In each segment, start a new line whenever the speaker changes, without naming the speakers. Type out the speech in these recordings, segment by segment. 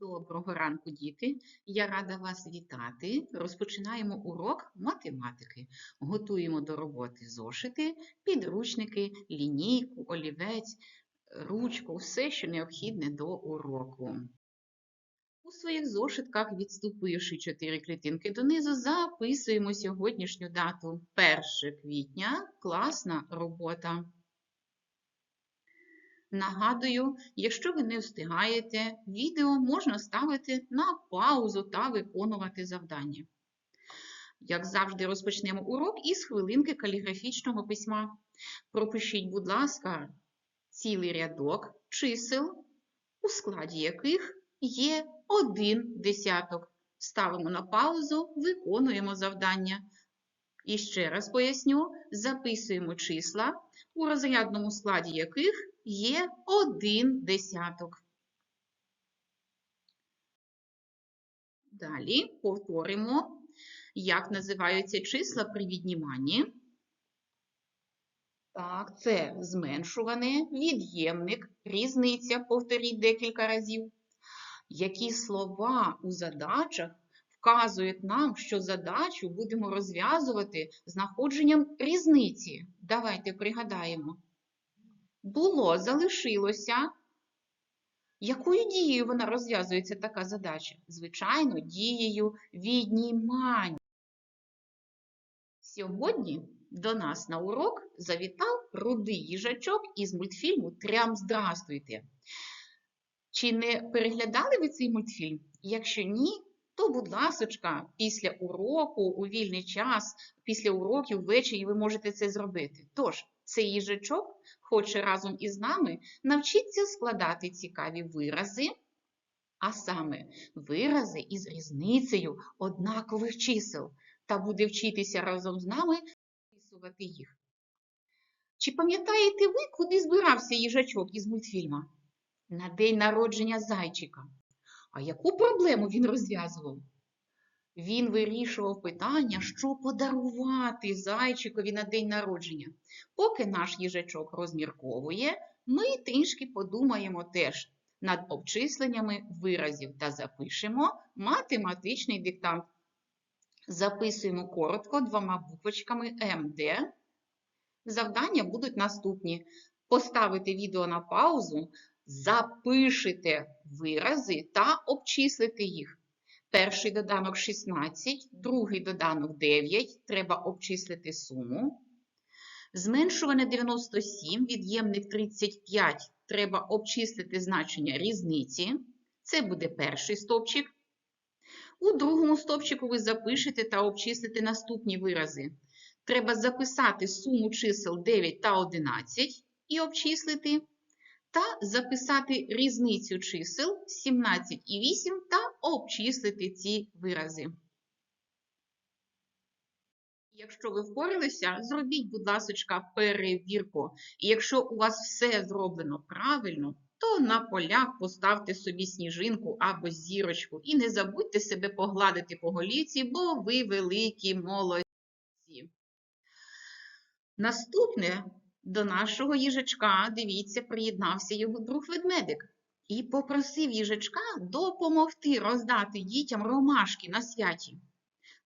Доброго ранку, діти! Я рада вас вітати. Розпочинаємо урок математики. Готуємо до роботи зошити, підручники, лінійку, олівець, ручку, все, що необхідне до уроку. У своїх зошитках, відступивши 4 клітинки донизу, записуємо сьогоднішню дату 1 квітня. Класна робота. Нагадую, якщо ви не встигаєте, відео можна ставити на паузу та виконувати завдання. Як завжди, розпочнемо урок із хвилинки каліграфічного письма. Пропишіть, будь ласка, цілий рядок чисел, у складі яких є один десяток. Ставимо на паузу, виконуємо завдання. І ще раз поясню, записуємо числа, у розрядному складі яких є один десяток. Далі повторимо, як називаються числа при відніманні. Так, це зменшуване, від'ємник, різниця, повторіть декілька разів. Які слова у задачах вказують нам, що задачу будемо розв'язувати знаходженням різниці? Давайте пригадаємо. Було, залишилося. Якою дією вона розв'язується така задача? Звичайно, дією віднімання. Сьогодні до нас на урок завітав рудий їжачок із мультфільму Трям здрастуйте. Чи не переглядали ви цей мультфільм? Якщо ні, то, будь ласочка, після уроку, у вільний час, після уроків ввечері ви можете це зробити. Тож, цей їжачок хоче разом із нами навчитися складати цікаві вирази, а саме вирази із різницею однакових чисел, та буде вчитися разом з нами записувати їх. Чи пам'ятаєте ви, куди збирався їжачок із мультфільма? На день народження зайчика. А яку проблему він розв'язував? Він вирішував питання, що подарувати зайчикові на день народження. Поки наш їжачок розмірковує, ми трішки подумаємо теж над обчисленнями виразів та запишемо математичний диктант. Записуємо коротко двома буквочками МД. Завдання будуть наступні. Поставити відео на паузу, запишете вирази та обчислити їх. Перший доданок 16, другий доданок 9, треба обчислити суму. Зменшуване 97, від'ємник 35, треба обчислити значення різниці. Це буде перший стовпчик. У другому стовпчику ви запишете та обчислите наступні вирази. Треба записати суму чисел 9 та 11 і обчислити та записати різницю чисел 17 і 8 та обчислити ці вирази. Якщо ви впоралися, зробіть, будь ласка, перевірку. І якщо у вас все зроблено правильно, то на полях поставте собі сніжинку або зірочку. І не забудьте себе погладити по голівці, бо ви великі молодці. Наступне до нашого їжачка, дивіться, приєднався його друг ведмедик і попросив їжачка допомогти роздати дітям ромашки на святі.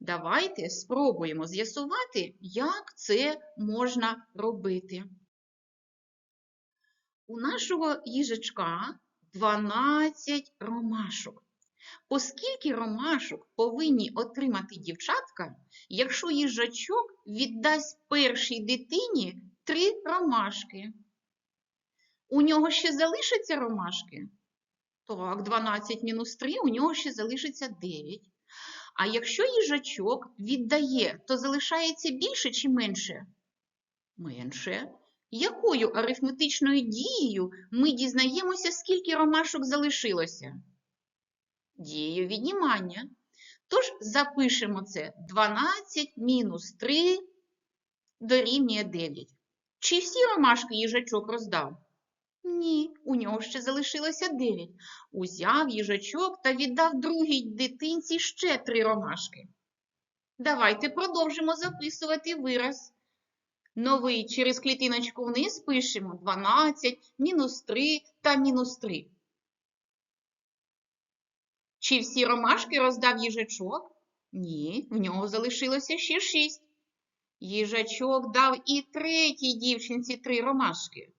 Давайте спробуємо з'ясувати, як це можна робити. У нашого їжачка 12 ромашок. Оскільки ромашок повинні отримати дівчатка, якщо їжачок віддасть першій дитині три ромашки. У нього ще залишаться ромашки? Так, 12 мінус 3, у нього ще залишиться 9. А якщо їжачок віддає, то залишається більше чи менше? Менше. Якою арифметичною дією ми дізнаємося, скільки ромашок залишилося? Дією віднімання. Тож запишемо це 12 мінус 3 дорівнює 9. Чи всі ромашки їжачок роздав? Ні, у нього ще залишилося 9. Узяв їжачок та віддав другій дитинці ще три ромашки. Давайте продовжимо записувати вираз. Новий через клітиночку вниз пишемо 12, мінус 3 та мінус 3. Чи всі ромашки роздав їжачок? Ні, в нього залишилося ще шість. Їжачок дав і третій дівчинці три ромашки.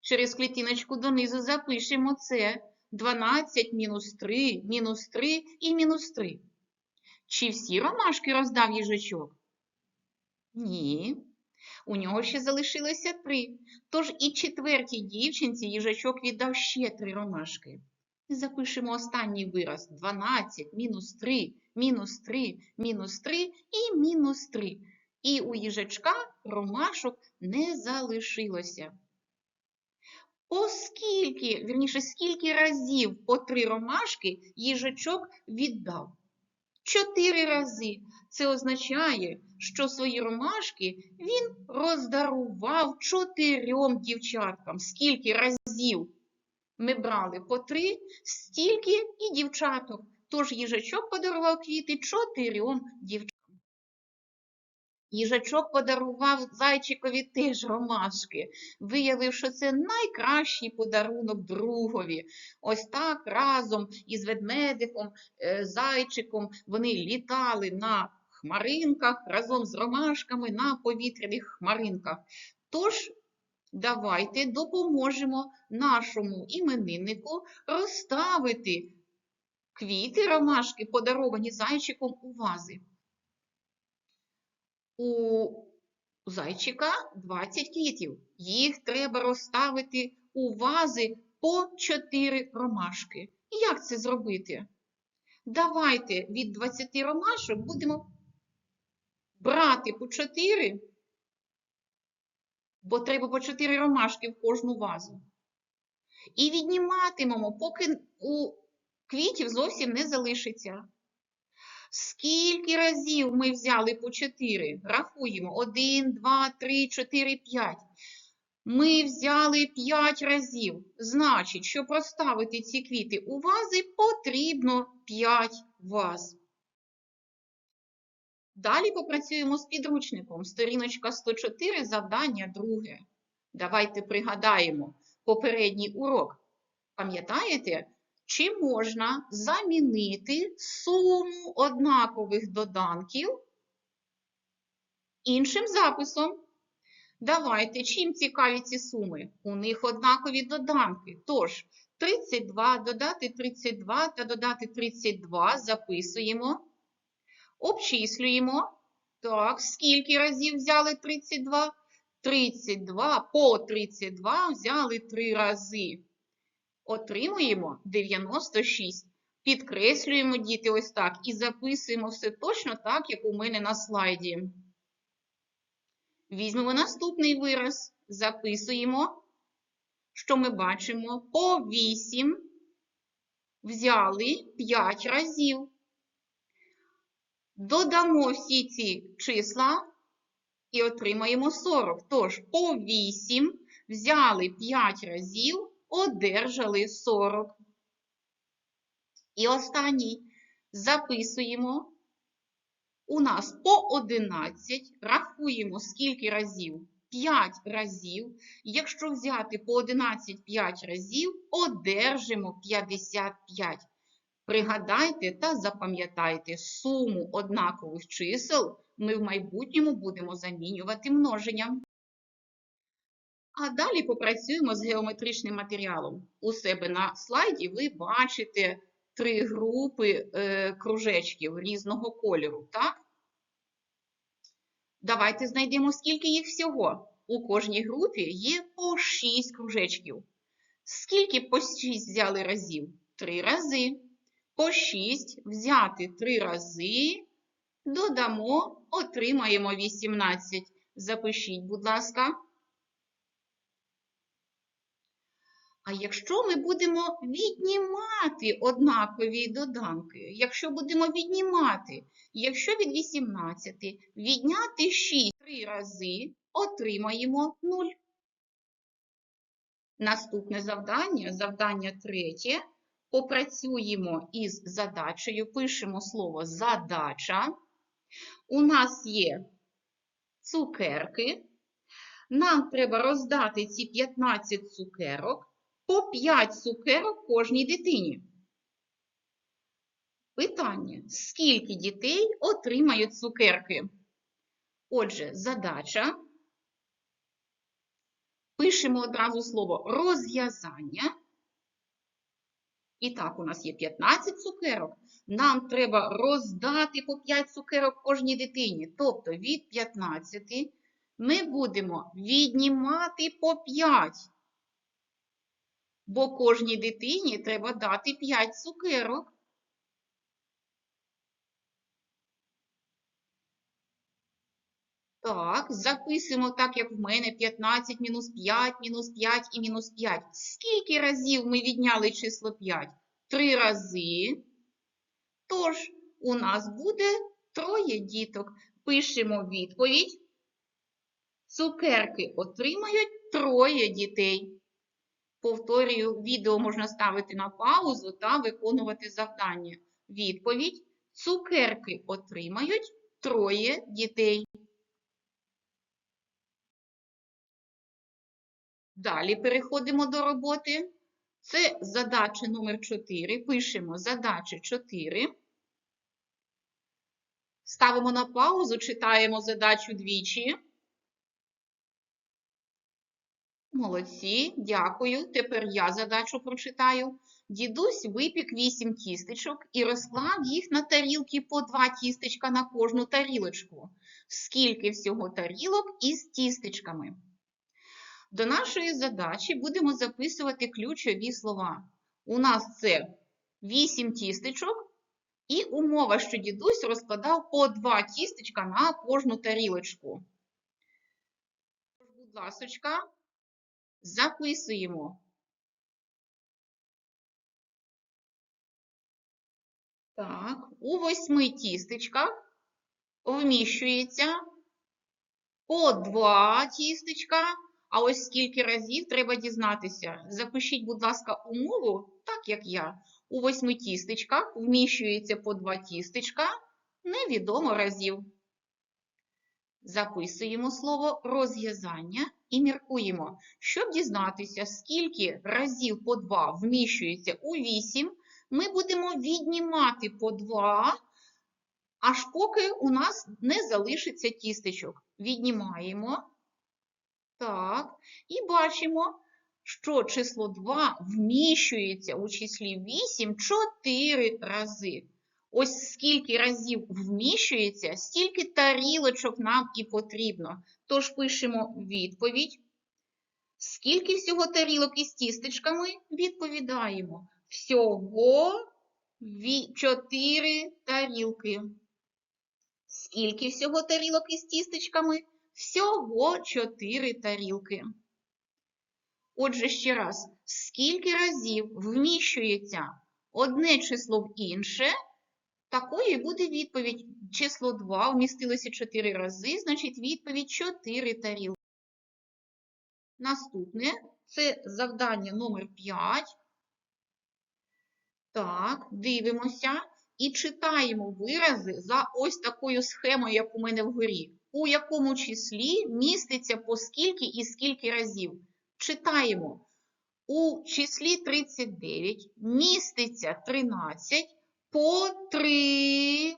Через клітиночку донизу запишемо це 12 мінус 3, мінус 3 і мінус 3. Чи всі ромашки роздав їжачок? Ні. У нього ще залишилося три. Тож і четвертій дівчинці їжачок віддав ще три ромашки. Запишемо останній вираз 12, мінус 3, мінус 3, мінус 3 і мінус 3. І у їжачка ромашок не залишилося. Оскільки, вірніше, скільки разів по три ромашки їжачок віддав? Чотири рази. Це означає, що свої ромашки він роздарував чотирьом дівчаткам. Скільки разів ми брали по три, стільки і дівчаток. Тож їжачок подарував квіти чотирьом дівчаткам. Їжачок подарував зайчикові теж ромашки, виявив, що це найкращий подарунок другові. Ось так разом із ведмедиком, е, зайчиком вони літали на хмаринках разом з ромашками на повітряних хмаринках. Тож давайте допоможемо нашому імениннику розставити квіти ромашки, подаровані зайчиком у вази. У зайчика 20 квітів. Їх треба розставити у вази по 4 ромашки. Як це зробити? Давайте від 20 ромашок будемо брати по 4, бо треба по 4 ромашки в кожну вазу. І відніматимемо, поки у квітів зовсім не залишиться. Скільки разів ми взяли по 4? Рахуємо. 1, 2, 3, 4, 5. Ми взяли 5 разів. Значить, щоб розставити ці квіти у вази, потрібно 5 ваз. Далі попрацюємо з підручником. Сторіночка 104, завдання друге. Давайте пригадаємо попередній урок. Пам'ятаєте? Чи можна замінити суму однакових доданків іншим записом? Давайте, чим цікаві ці суми? У них однакові доданки. Тож, 32 додати 32 та додати 32 записуємо, обчислюємо. Так, скільки разів взяли 32? 32 по 32 взяли 3 рази. Отримуємо 96. Підкреслюємо, діти, ось так. І записуємо все точно так, як у мене на слайді. Візьмемо наступний вираз. Записуємо, що ми бачимо. По 8 взяли 5 разів. Додамо всі ці числа і отримаємо 40. Тож, по 8 взяли 5 разів одержали 40. І останній записуємо. У нас по 11, рахуємо скільки разів? 5 разів. Якщо взяти по 11 5 разів, одержимо 55. Пригадайте та запам'ятайте суму однакових чисел ми в майбутньому будемо замінювати множенням. А далі попрацюємо з геометричним матеріалом. У себе на слайді ви бачите три групи е, кружечків різного кольору, так? Давайте знайдемо, скільки їх всього. У кожній групі є по 6 кружечків. Скільки по 6 взяли разів? 3 рази. По 6 взяти 3 рази, додамо, отримаємо 18. Запишіть, будь ласка. А якщо ми будемо віднімати однакові доданки, якщо будемо віднімати, якщо від 18 відняти 6 три рази, отримаємо 0. Наступне завдання, завдання третє. Попрацюємо із задачею, пишемо слово задача. У нас є цукерки. Нам треба роздати ці 15 цукерок по 5 цукерок кожній дитині. Питання: скільки дітей отримають цукерки? Отже, задача. Пишемо одразу слово розв'язання. І так, у нас є 15 цукерок. Нам треба роздати по 5 цукерок кожній дитині. Тобто від 15 ми будемо віднімати по 5. Бо кожній дитині треба дати 5 цукерок. Так, записуємо так, як в мене 15 мінус 5, мінус 5 і мінус 5. Скільки разів ми відняли число 5? Три рази. Тож, у нас буде троє діток. Пишемо відповідь. Цукерки отримають троє дітей. Повторюю, відео можна ставити на паузу та виконувати завдання. Відповідь. Цукерки отримають троє дітей. Далі переходимо до роботи. Це задача номер 4. Пишемо задача 4. Ставимо на паузу, читаємо задачу двічі. Молодці, дякую. Тепер я задачу прочитаю. Дідусь випік 8 тістечок і розклав їх на тарілки по 2 тістечка на кожну тарілочку. Скільки всього тарілок із тістечками? До нашої задачі будемо записувати ключові слова. У нас це 8 тістечок і умова, що дідусь розкладав по 2 тістечка на кожну тарілочку. Будь ласочка, записуємо. Так, у восьми тістечках вміщується по 2 тістечка. А ось скільки разів треба дізнатися. Запишіть, будь ласка, умову, так як я. У восьми тістечках вміщується по два тістечка, невідомо разів. Записуємо слово розв'язання і міркуємо. Щоб дізнатися, скільки разів по два вміщується у 8, ми будемо віднімати по 2, аж поки у нас не залишиться тістечок. Віднімаємо. Так, і бачимо, що число 2 вміщується у числі 8 4 рази. Ось скільки разів вміщується, стільки тарілочок нам і потрібно. Тож пишемо відповідь. Скільки всього тарілок із тістечками? Відповідаємо. Всього 4 тарілки. Скільки всього тарілок із тістечками? Всього 4 тарілки. Отже, ще раз, скільки разів вміщується одне число в інше, такою буде відповідь. Число 2 вмістилося 4 рази, значить відповідь 4 тарілки. Наступне це завдання номер 5. Так, дивимося і читаємо вирази за ось такою схемою, як у мене вгорі у якому числі міститься по скільки і скільки разів. Читаємо. У числі 39 міститься 13 по 3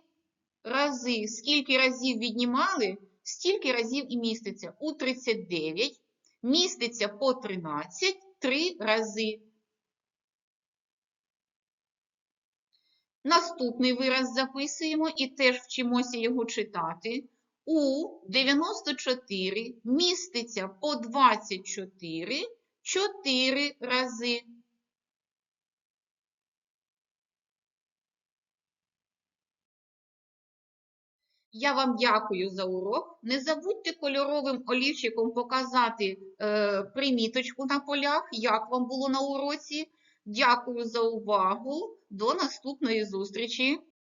рази. Скільки разів віднімали, стільки разів і міститься. У 39 міститься по 13 3 рази. Наступний вираз записуємо і теж вчимося його читати. У 94 міститься по 24 4 рази. Я вам дякую за урок. Не забудьте кольоровим олівчиком показати е, приміточку на полях, як вам було на уроці. Дякую за увагу. До наступної зустрічі!